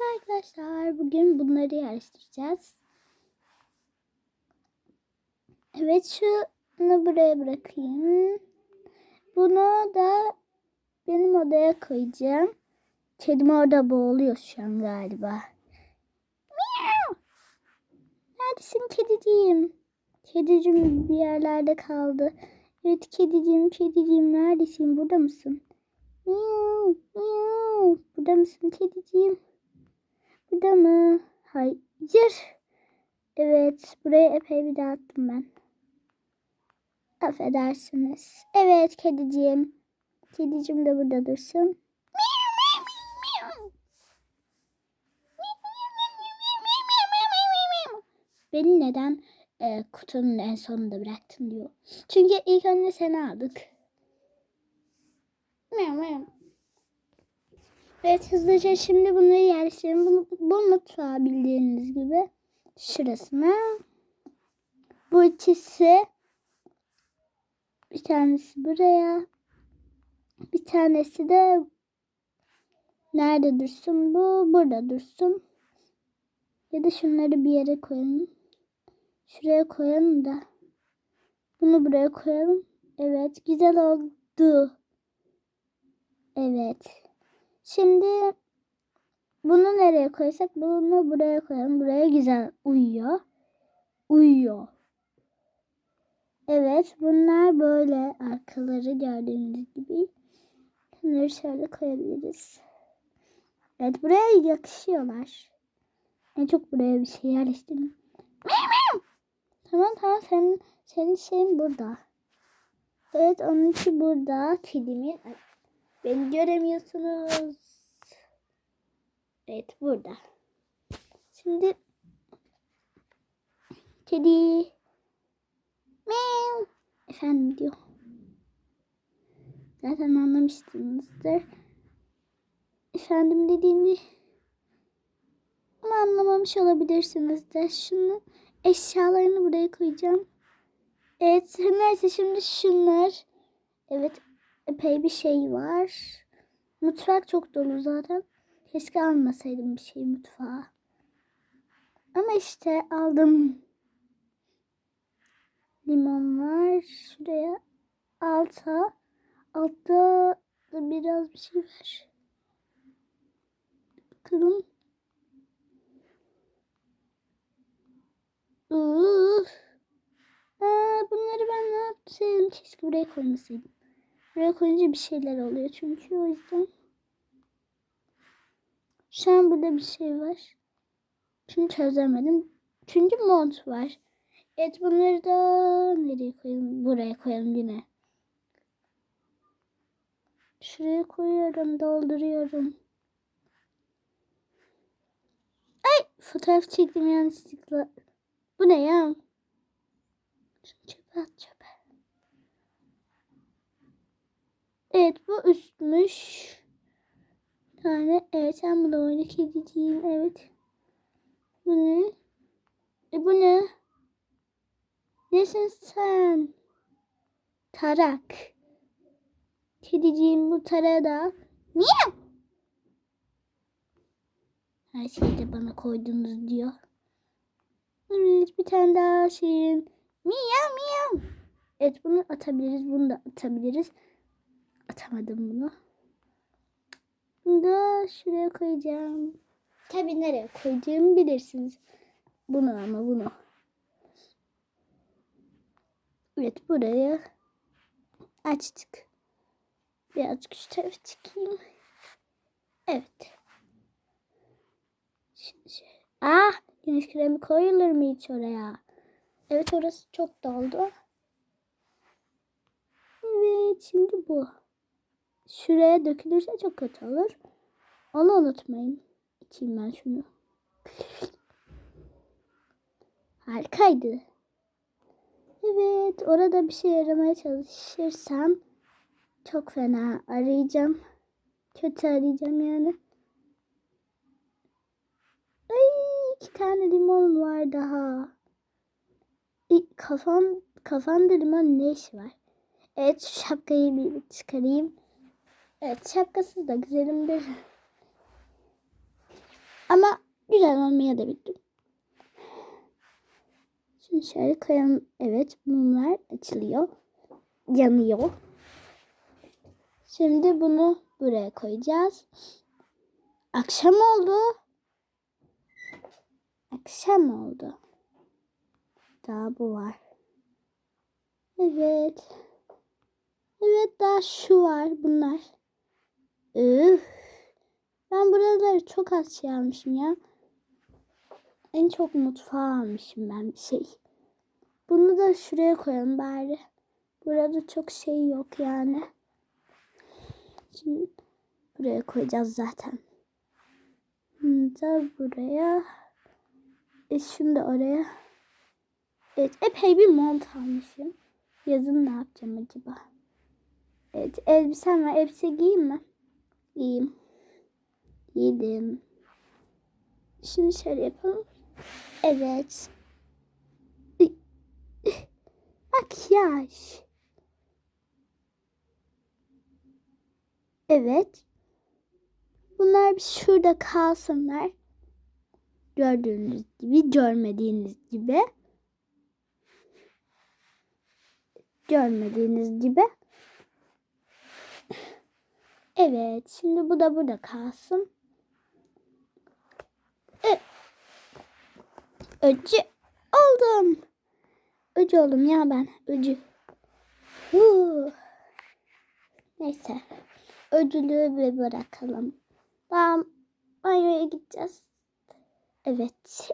Arkadaşlar bugün bunları yerleştireceğiz. Evet şunu buraya bırakayım. Bunu da benim odaya koyacağım. Kedim orada boğuluyor şu an galiba. Miau! Neredesin kediciğim? Kedicim bir yerlerde kaldı. Evet kediciğim, kediciğim neredesin? Burada mısın? Miau, miau. Burada mısın kediciğim? Burada mı? Hayır. Evet, buraya epey bir dağıttım ben. Affedersiniz. Evet kediciğim. Kediciğim de burada dursun. Beni neden e, kutunun en sonunda bıraktın diyor. Çünkü ilk önce seni aldık. Evet hızlıca şimdi bunları yerleştirelim. Bu, bu mutfağı bildiğiniz gibi şurasına. Bu ikisi bir tanesi buraya. Bir tanesi de nerede dursun bu? Burada dursun. Ya da şunları bir yere koyalım. Şuraya koyalım da. Bunu buraya koyalım. Evet güzel oldu. Evet. Şimdi bunu nereye koysak bunu buraya koyalım. Buraya güzel uyuyor. Uyuyor. Evet bunlar böyle arkaları gördüğünüz gibi. Bunları şöyle koyabiliriz. Evet buraya yakışıyorlar. En çok buraya bir şey yerleştirdim. Tamam tamam senin, senin şeyin burada. Evet onunki burada. Kedimin. Beni göremiyorsunuz. Evet burada. Şimdi kedi meow efendim diyor. Zaten anlamışsınızdır. Efendim dediğimi ama anlamamış olabilirsiniz de. Şunu eşyalarını buraya koyacağım. Evet neyse şimdi şunlar. Evet epey bir şey var. Mutfak çok dolu zaten. Keşke almasaydım bir şey mutfağa. Ama işte aldım. Limon var. Şuraya alta. Altta da biraz bir şey var. Bakalım. Uf. Aa, bunları ben ne yaptım? Keşke buraya koymasaydım. Buraya koyunca bir şeyler oluyor çünkü o yüzden. Şu an burada bir şey var. Çünkü çözemedim. Çünkü mont var. Evet bunları da nereye koyalım? Buraya koyalım yine. Şuraya koyuyorum, dolduruyorum. Ay fotoğraf çektim yanlışlıkla. Bu ne ya? Şunu çöpe at çöpe. Evet bu üstmüş. Tane. Evet sen bunu oyna kediciğim. Evet. Bu ne? E bu ne? Nesin sen? Tarak. Kediciğim bu tarağı da. Miyav. Her şeyi de bana koydunuz diyor. Evet bir tane daha şeyin. Miyav miyav. Evet bunu atabiliriz. Bunu da atabiliriz. Atamadım bunu. Da şuraya koyacağım. Tabii nereye koyacağımı bilirsiniz. Bunu ama bunu. Evet buraya açtık. Birazcık şu tarafa çıkayım. Evet. Ah güneş kremi koyulur mu hiç oraya? Evet orası çok doldu. Evet şimdi bu. Şuraya dökülürse çok kötü olur. Onu unutmayın. İçeyim ben şunu. Harikaydı. Evet orada bir şey aramaya çalışırsam çok fena arayacağım. Kötü arayacağım yani. Ay iki tane limon var daha. Bir kafam kafamda limon ne işi var? Evet şu şapkayı bir çıkarayım. Evet şapkasız da güzelimdir. Ama güzel olmaya da bildim. Şimdi şöyle koyalım. Evet mumlar açılıyor. Yanıyor. Şimdi bunu buraya koyacağız. Akşam oldu. Akşam oldu. Daha bu var. Evet. Evet daha şu var bunlar. Üf. Ben buraları çok az şey almışım ya. En çok mutfağa almışım ben bir şey. Bunu da şuraya koyalım bari. Burada çok şey yok yani. Şimdi buraya koyacağız zaten. Bunu da buraya. E şunu da oraya. Evet epey bir mont almışım. Yazın ne yapacağım acaba? Evet elbisem var. Elbise giyeyim mi? Giyeyim. Giydim. Şimdi şöyle yapalım. Evet. Makyaj. Evet. Bunlar bir şurada kalsınlar. Gördüğünüz gibi, görmediğiniz gibi. Görmediğiniz gibi. Evet, şimdi bu da burada kalsın. Öcü oldum. Öcü oldum ya ben. Öcü. Huu. Neyse. Ödülü bir bırakalım. Tamam. Banyoya gideceğiz. Evet.